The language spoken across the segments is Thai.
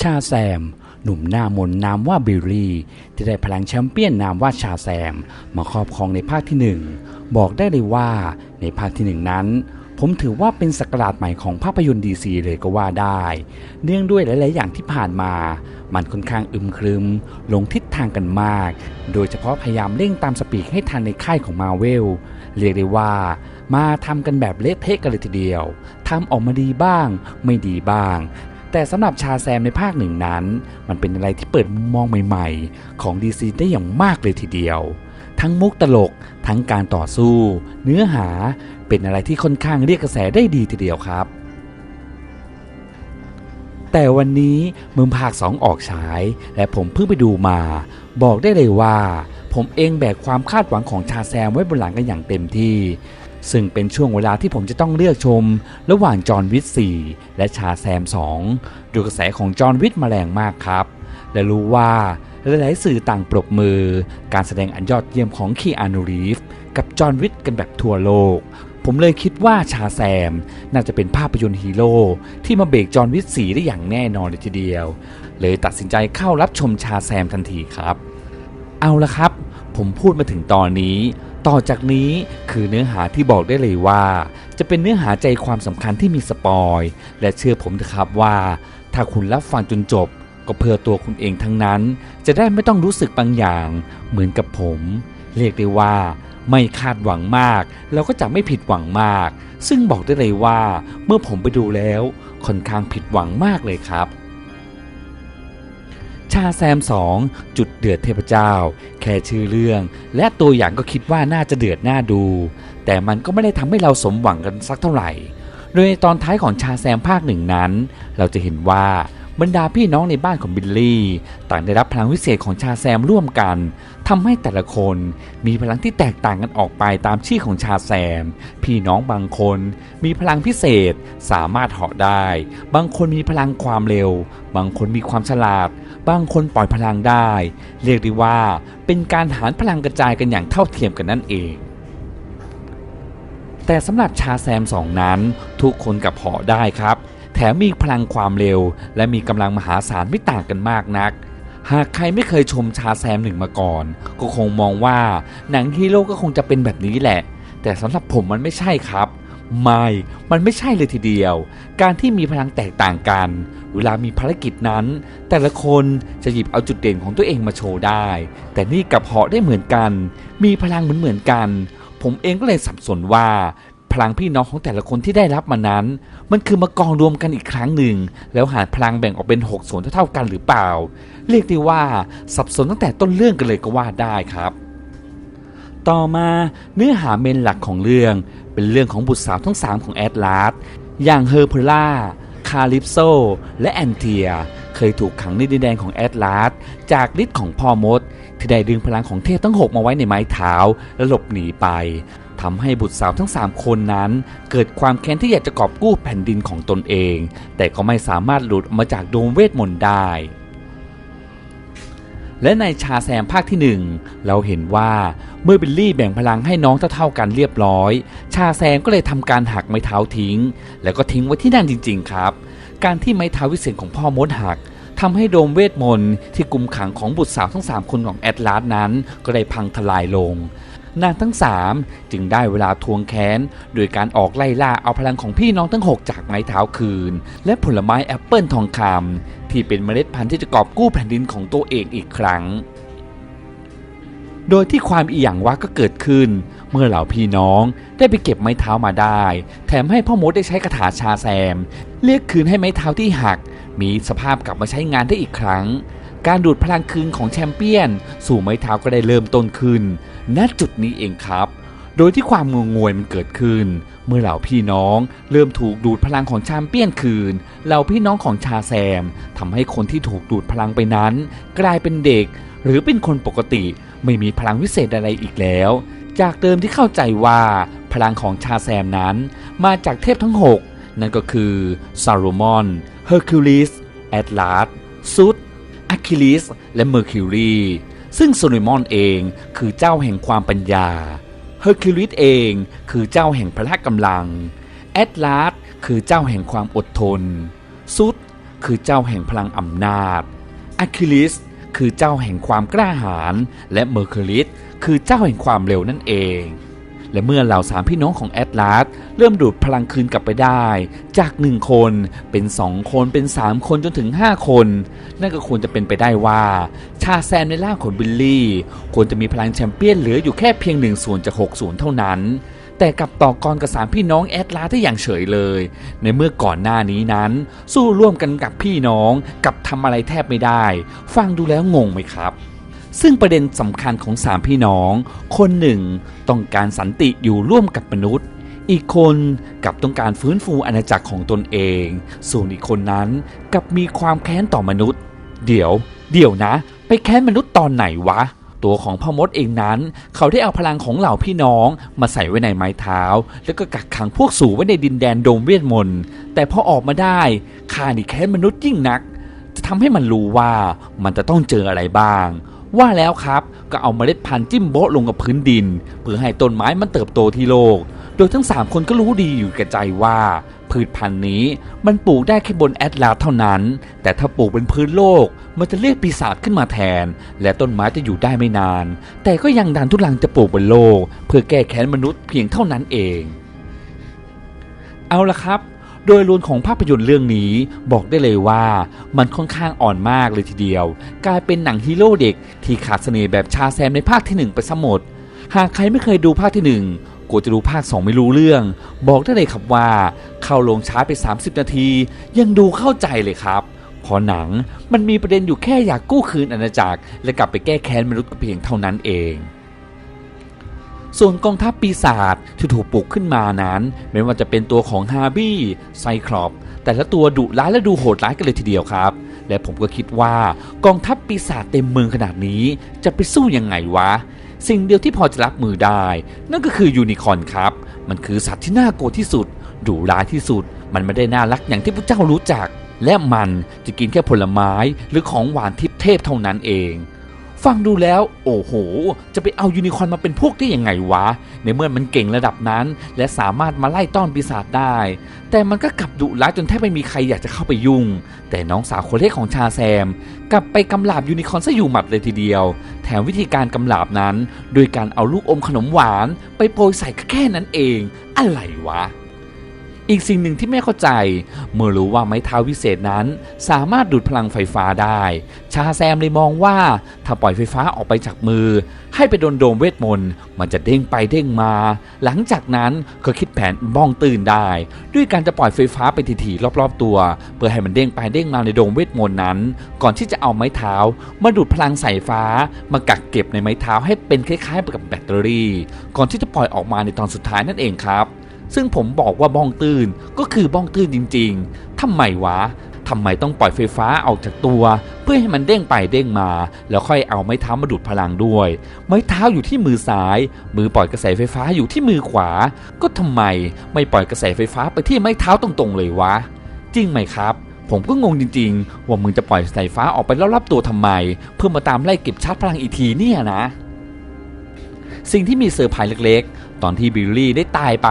ชาแซม หนุ่มหน้ามนนามว่าบิลลี่ ที่ได้พลังแชมเปี้ยนนามว่าชาแซม มาครอบครองในภาคที่หนึ่งบอกได้เลยว่าในภาคที่หนึ่งนั้น ผมถือว่าเป็นสกราชใหม่ของภาพยนตร์ดีซีเลยก็ว่าได้ เนื่องด้วยหลาย ๆ อย่างที่ผ่านมา มันค่อนข้างอึมครึมลงทิศทางกันมาก โดยเฉพาะพยายามเร่งตามสปีดให้ทันในค่ายของมาเวลเรียกได้ว่ามาทำกันแบบเละเทะกันเลยทีเดียว ทำออกมาดีบ้าง ไม่ดีบ้าง แต่สำหรับชาแซมในภาคหนึ่งนั้น มันเป็นอะไรที่เปิดมุมมองใหม่ๆ ของดีซีได้อย่างมากเลยทีเดียว ทั้งมุกตลก ทั้งการต่อสู้ เนื้อหาเป็นอะไรที่ค่อนข้างเรียกกระแสได้ดีทีเดียวครับ แต่วันนี้มึงภาค 2 ออกฉาย และผมเพิ่งไปดูมา บอกได้เลยว่า ผมเองแบกความคาดหวังของชาแซมไว้บนหลังกันอย่างเต็มที่ ซึ่งเป็นช่วงเวลาที่ผมจะต้องเลือกชม ระหว่างจอห์นวิท4และชาแซม 2 ดูกระแสของจอห์นวิทมาแรงมากครับ และรู้ว่าหลายๆสื่อต่างปรบมือ การแสดงอันยอดเยี่ยมของคีอานูรีฟกับจอห์นวิทกันแบบทั่วโลก ผมเลยคิดว่าชาแซม น่าจะเป็นภาพยนตร์ฮีโร่ที่มาเบรกจอห์นวิทสีได้อย่างแน่นอนเลยทีเดียว เลยตัดสินใจเข้ารับชมชาแซมทันทีครับ เอาละครับ ผมพูดมาถึงตอนนี้ ต่อจากนี้คือเนื้อหาที่บอกได้เลยว่า จะเป็นเนื้อหาใจความสำคัญที่มีสปอย และเชื่อผมเถอะครับว่า ถ้าคุณรับฟังจนจบ ก็เพื่อตัวคุณเองทั้งนั้น จะได้ไม่ต้องรู้สึกบางอย่าง เหมือนกับผม เรียกได้ว่า ไม่คาดหวังมาก แล้วก็จะไม่ผิดหวังมาก ซึ่งบอกได้เลยว่า เมื่อผมไปดูแล้วค่อนข้างผิดหวังมากเลยครับ ชาแซม 2 จุดเดือดเทพเจ้า แค่ชื่อเรื่อง และตัวอย่างก็คิดว่าน่าจะเดือดน่าดู แต่มันก็ไม่ได้ทำให้เราสมหวังกันสักเท่าไหร่ โดยในตอนท้ายของชาแซมภาคหนึ่งนั้น เราจะเห็นว่า บรรดาพี่น้องในบ้านของบิลลี่ ต่างได้รับพลังวิเศษของชาแซมร่วมกันทำให้แต่ละคนมีพลังที่แตกต่างกันออกไปตามชื่อของชาแซม พี่น้องบางคนมีพลังพิเศษสามารถเหาะได้ บางคนมีพลังความเร็ว บางคนมีความฉลาด บางคนปล่อยพลังได้ เรียกได้ว่าเป็นการหารพลังกระจายกันอย่างเท่าเทียมกันนั่นเองแต่สำหรับชาแซมสองนั้น ทุกคนกับเหาะได้ครับ แถมมีพลังความเร็ว และมีกำลังมหาศาลไม่ต่างกันมากนัก หากใครไม่เคยชมชาแซมหนึ่งมาก่อน ก็คงมองว่าหนังฮีโร่ก็คงจะเป็นแบบนี้แหละ แต่สำหรับผมมันไม่ใช่ครับไม่ มันไม่ใช่เลยทีเดียว การที่มีพลังแตกต่างกัน เวลามีภารกิจนั้น แต่ละคนจะหยิบเอาจุดเด่นของตัวเองมาโชว์ได้ แต่นี่กับเหาะได้เหมือนกัน มีพลังเหมือนเหมือนกัน ผมเองก็เลยสับสนว่า พลังพี่น้องของแต่ละคนที่ได้รับมานั้น มันคือมากองรวมกันอีกครั้งหนึ่ง แล้วหารพลังแบ่งออกเป็น 6 ส่วนเท่าๆกันหรือเปล่า เรียกได้ว่าสับสนตั้งแต่ต้นเรื่องกันเลยก็ว่าได้ครับ ต่อมาเนื้อหาเมนหลักของเรื่อง เป็นเรื่องของบุตรสาวทั้ง 3 ของแอดลาสอย่างเฮอร์เพล่าคาลิปโซ และแอนเทีย เคยถูกขังในดินแดนของแอดลาสจากฤทธิ์ของพ่อมด ที่ได้ดึงพลังของเทพทั้ง6มาไว้ในไม้เท้าและหลบหนีไป ทำให้บุตรสาวทั้ง 3 คนนั้น เกิดความแค้นที่อยากจะกอบกู้แผ่นดินของตนเอง แต่ก็ไม่สามารถหลุดออกมาจากโดมเวทมนต์ได้ และในชาแซมภาคที่ 1 เราเห็นว่าเมื่อบิลลี่แบ่งพลังให้น้องเท่าๆกันเรียบร้อย ชาแซมก็เลยทำการหักไม้เท้าทิ้ง แล้วก็ทิ้งไว้ที่นั่นจริง ๆ ครับ การที่ไม้เท้าวิเศษของพ่อมดหักทำให้โดมเวทมนต์ที่กุมขังของบุตรสาวทั้ง 3 คนของแอดลาสนั้น ก็ได้พังทลายลง นางทั้ง3จึงได้เวลาทวงแค้นโดยการออกไล่ล่าเอาพลังของพี่น้องทั้ง 6 จากไม้เท้าคืน และผลไม้แอปเปิลทองคำที่เป็นเมล็ดพันธุ์ที่จะกอบกู้แผ่นดินของตัวเองอีกครั้ง โดยที่ความอีหยังว่าก็เกิดขึ้น เมื่อเหล่าพี่น้องได้ไปเก็บไม้เท้ามาได้ แถมให้พ่อมดได้ใช้คาถาชาแซม เรียกคืนให้ไม้เท้าที่หัก มีสภาพกลับมาใช้งานได้อีกครั้ง การดูดพลังคืนของแชมเปี้ยน สู่ไม้เท้าก็ได้เริ่มต้นขึ้น ณ จุดนี้เองครับ โดยที่ความงงงวยมันเกิดขึ้น เมื่อเหล่าพี่น้องเริ่มถูกดูดพลังของแชมเปี้ยนคืน เหล่าพี่น้องของชาแซมทำให้คนที่ถูกดูดพลังไปนั้น กลายเป็นเด็ก หรือเป็นคนปกติไม่มีพลังวิเศษอะไรอีกแล้ว จากเดิมที่เข้าใจว่าพลังของชาแซมนั้น มาจากเทพทั้ง 6 นั่นก็คือซารูมอน เฮอร์คิวลิส แอตลาสซุด อะคิลิสและเมอร์คิวรีซึ่งโซลิมอนเองคือเจ้าแห่งความปัญญา เฮอร์คิวลิสเองคือเจ้าแห่งพละกำลัง แอตลาสคือเจ้าแห่งความอดทน ซุดคือเจ้าแห่งพลังอำนาจอะคิลิสคือเจ้าแห่งความกล้าหาญ และเมอร์คิวลิสคือเจ้าแห่งความเร็วนั่นเอง และเมื่อเหล่าสามพี่น้องของแอตลาสเริ่มดูดพลังคืนกลับไปได้ จากหนึ่งคนเป็นสองคนเป็นสามคนจนถึงห้าคน นั่นก็ควรจะเป็นไปได้ว่า ชาแซมในร่างของบิลลี่ ควรจะมีพลังแชมเปี้ยนเหลืออยู่แค่เพียงหนึ่งส่วนจากหกส่วนเท่านั้นแต่กับต่อกรกับสามพี่น้องแอตลาได้อย่างเฉยเลย ในเมื่อก่อนหน้านี้นั้น สู้ร่วมกันกับพี่น้องกับทำอะไรแทบไม่ได้ ฟังดูแล้วงงไหมครับ ซึ่งประเด็นสำคัญของสามพี่น้อง คนหนึ่งต้องการสันติอยู่ร่วมกับมนุษย์ อีกคนกับต้องการฟื้นฟูอาณาจักรของตนเอง ส่วนอีกคนนั้นกับมีความแค้นต่อมนุษย์ เดี๋ยว เดี๋ยวนะ ไปแค้นมนุษย์ตอนไหนวะ ตัวของพ่อมดเองนั้น เขาได้เอาพลังของเหล่าพี่น้องมาใส่ไว้ในไม้เท้า แล้วก็กักขังพวกสู่ไว้ในดินแดนโดมเวทมนต์แต่พอออกมาได้ข้านี่แค้นมนุษย์ยิ่งนัก จะทำให้มันรู้ว่ามันจะต้องเจออะไรบ้าง ว่าแล้วครับก็เอาเมล็ดพันธุ์จิ้มโบะลงกับพื้นดิน เพื่อให้ต้นไม้มันเติบโตที่โลก โดยทั้ง 3 คนก็รู้ดีอยู่แก่ใจว่า พืชพันธุ์นี้มันปลูกได้แค่บนแอตลาสเท่านั้น แต่ถ้าปลูกเป็นพื้นโลก มันจะเรียกปีศาจขึ้นมาแทน และต้นไม้จะอยู่ได้ไม่นาน แต่ก็ยังดันทุลังจะปลูกบนโลก เพื่อแก้แค้นมนุษย์เพียงเท่านั้นเอง เอาละครับ โดยรวมของภาพยนตร์เรื่องนี้บอกได้เลยว่ามันค่อนข้างอ่อนมากเลยทีเดียว กลายเป็นหนังฮีโร่เด็กที่ขาดเสน่ห์แบบชาแซมในภาคที่ 1 ไปซะหมด หากใครไม่เคยดูภาคที่ 1กลัวจะดูภาค 2 ไม่รู้เรื่อง บอกได้เลยครับว่าเข้าลงช้าไป 30 นาที ยังดูเข้าใจเลยครับเพอหนังมันมีประเด็นอยู่แค่อยากกู้คืนอาณาจักรและกลับไปแก้แค้นมนุษย์เพียงเท่านั้นเอง ส่วนกองทัพปีศาจที่ถูกปลุกขึ้นมานั้น ไม่ว่าจะเป็นตัวของฮาร์บี้ไซคลอปแต่ละตัวดุร้ายและดูโหดร้ายกันเลยทีเดียวครับ และผมก็คิดว่ากองทัพปีศาจเต็มเมืองขนาดนี้ จะไปสู้ยังไงวะ สิ่งเดียวที่พอจะรับมือได้ นั่นก็คือยูนิคอนครับ มันคือสัตว์ที่น่ากลัวที่สุดดุร้ายที่สุด มันไม่ได้น่ารักอย่างที่พระเจ้ารู้จัก และมันจะกินแค่ผลไม้หรือของหวานทิพเทพเท่านั้นเอง ฟังดูแล้ว โอ้โห จะไปเอายูนิคอร์นมาเป็นพวกได้ยังไงวะ ในเมื่อมันเก่งระดับนั้น และสามารถมาไล่ต้อนปีศาจได้ แต่มันก็กลับดุร้ายจนแทบไม่มีใครอยากจะเข้าไปยุ่ง แต่น้องสาวคนเล็กของชาแซม กลับไปกำลาบยูนิคอร์นซะอยู่หมัดเลยทีเดียว แถมวิธีการกำลาบนั้น โดยการเอาลูกอมขนมหวาน ไปโปรยใส่แค่นั้นเอง อะไรวะ อีกสิ่งหนึ่งที่ไม่เข้าใจ เมื่อรู้ว่าไม้เท้าวิเศษนั้นสามารถดูดพลังไฟฟ้าได้ ชาแซมเลยมองว่า ถ้าปล่อยไฟฟ้าออกไปจากมือ ให้ไปโดนโดมเวทมนต์มันจะเด้งไปเด้งมา หลังจากนั้นก็คิดแผนบ้องตื่นได้ ด้วยการจะปล่อยไฟฟ้าไปถี่ๆรอบๆตัว เพื่อให้มันเด้งไปเด้งมาในโดมเวทมนต์นั้น ก่อนที่จะเอาไม้เท้า มาดูดพลังสายฟ้า มากักเก็บในไม้เท้าให้เป็นคล้ายๆกับแบตเตอรี่ ก่อนที่จะปล่อยออกมาในตอนสุดท้ายนั่นเองครับ ซึ่งผมบอกว่าบ้องตื้นก็คือบ้องตื้นจริงๆทำไมวะทำไมต้องปล่อยไฟฟ้าออกจากตัว เพื่อให้มันเด้งไปเด้งมา แล้วค่อยเอาไม้เท้ามาดูดพลังด้วย ไม้เท้าอยู่ที่มือซ้าย มือปล่อยกระแสไฟฟ้าอยู่ที่มือขวา ก็ทำไมไม่ปล่อยกระแสไฟฟ้าไปที่ไม้เท้าตรงๆเลยวะ จริงไหมครับผมก็งงจริงๆ ว่ามึงจะปล่อยสายฟ้าออกไปแล้วรับตัวทำไม เพื่อมาตามไล่เก็บชาร์จพลังอีกทีเนี่ยนะ สิ่งที่มีเซอร์ไพรส์เล็กๆ ตอนที่บิลลี่ได้ตายไป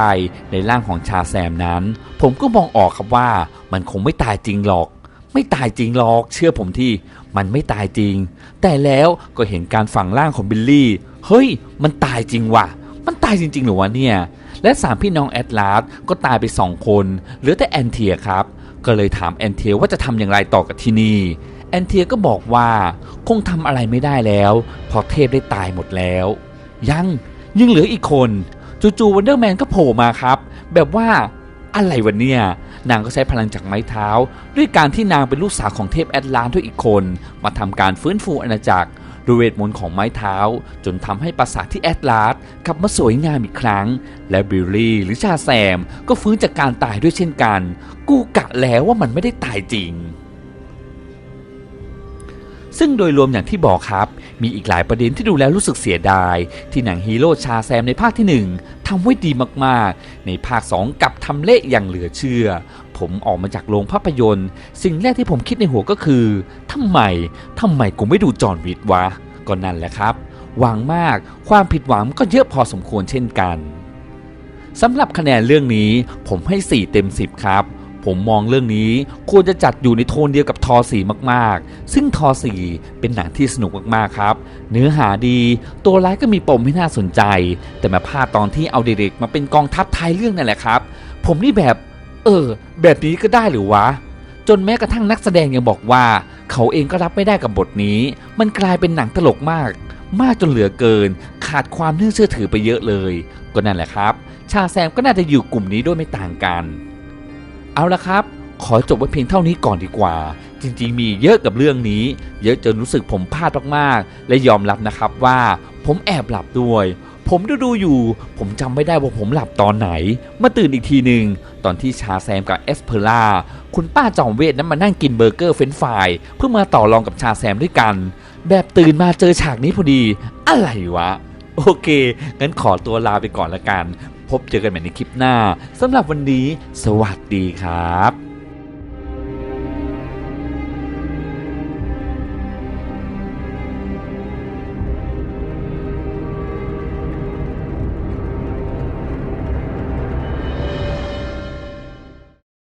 ในร่างของชาแซมนั้น ผมก็มองออกครับว่ามันคงไม่ตายจริงหรอก ไม่ตายจริงหรอก เชื่อผมที่มันไม่ตายจริง แต่แล้วก็เห็นการฝังร่างของบิลลี่ เฮ้ย มันตายจริงว่ะ มันตายจริงๆหรือวะเนี่ย และสามพี่น้องแอตลาสก็ตายไปสองคนเหลือแต่แอนเทียครับ ก็เลยถามแอนเทียว่าจะทำอย่างไรต่อกับที่นี่แอนเทียก็บอกว่าคงทำอะไรไม่ได้แล้วเพราะเทพได้ตายหมดแล้ว ยังยังเหลืออีกคน จู่ๆวันเดอร์แมนก็โผล่มาครับ แบบว่าอะไรวันเนี่ย นางก็ใช้พลังจากไม้เท้า ด้วยการที่นางเป็นลูกสาวของเทพแอตลานด้วยอีกคน มาทำการฟื้นฟูอาณาจักรด้วยเวทมนต์ของไม้เท้า จนทำให้ปราสาทที่แอตลาสกลับมาสวยงามอีกครั้ง และบิลลี่หรือชาแซม ก็ฟื้นจากการตายด้วยเช่นกัน กูกะแล้วว่ามันไม่ได้ตายจริง ซึ่งโดยรวมอย่างที่บอกครับ มีอีกหลายประเด็นที่ดูแล้วรู้สึกเสียดาย ที่หนังฮีโร่ชาแซมในภาคที่ 1ทำไว้ดีมากๆ ในภาค 2กับทำเละอย่างเหลือเชื่อ ผมออกมาจากโรงภาพยนตร์ สิ่งแรกที่ผมคิดในหัวก็คือทำไมทำไมกูไม่ดูจอห์นวิทวะ ก็นั่นแหละครับ หวังมากความผิดหวังก็เยอะพอสมควรเช่นกันสำหรับคะแนนเรื่องนี้ผมให้ 4 เต็ม 10 ครับ ผมมองเรื่องนี้ควรจะจัดอยู่ในโทนเดียวกับทอสีมากๆ ซึ่งทอสีเป็นหนังที่สนุกมากๆครับ เนื้อหาดี ตัวร้ายก็มีปมให้น่าสนใจ แต่มาพลาดตอนที่เอาเด็กๆมาเป็นกองทัพไทยเรื่องนั่นแหละครับ ผมนี่แบบ เออ แบบนี้ก็ได้หรือวะ จนแม้กระทั่งนักแสดงยังบอกว่า เขาเองก็รับไม่ได้กับบทนี้ มันกลายเป็นหนังตลกมาก มากจนเหลือเกิน ขาดความน่าเชื่อถือไปเยอะเลย ก็นั่นแหละครับ ชาแซมก็น่าจะอยู่กลุ่มนี้ด้วยไม่ต่างกัน เอาละครับ ขอจบไว้เพียงเท่านี้ก่อนดีกว่า จริงๆ มีเยอะกับเรื่องนี้ เยอะจนรู้สึกผมพลาดมากๆ และยอมรับนะครับว่าผมแอบหลับด้วย ผมดูดูอยู่ ผมจำไม่ได้ว่าผมหลับตอนไหน มาตื่นอีกทีหนึ่งตอนที่ชาแซมกับเอสเพอร่าคุณป้าจอมเวทนั้นมานั่งกินเบอร์เกอร์เฟรนฟรายเพื่อมาต่อรองกับชาแซมด้วยกัน แบบตื่นมาเจอฉากนี้พอดี อะไรวะโอเค งั้นขอตัวลาไปก่อนละกัน พบเจอกันใหม่ในคลิปหน้าสำหรับวันนี้ สวัสดีครับ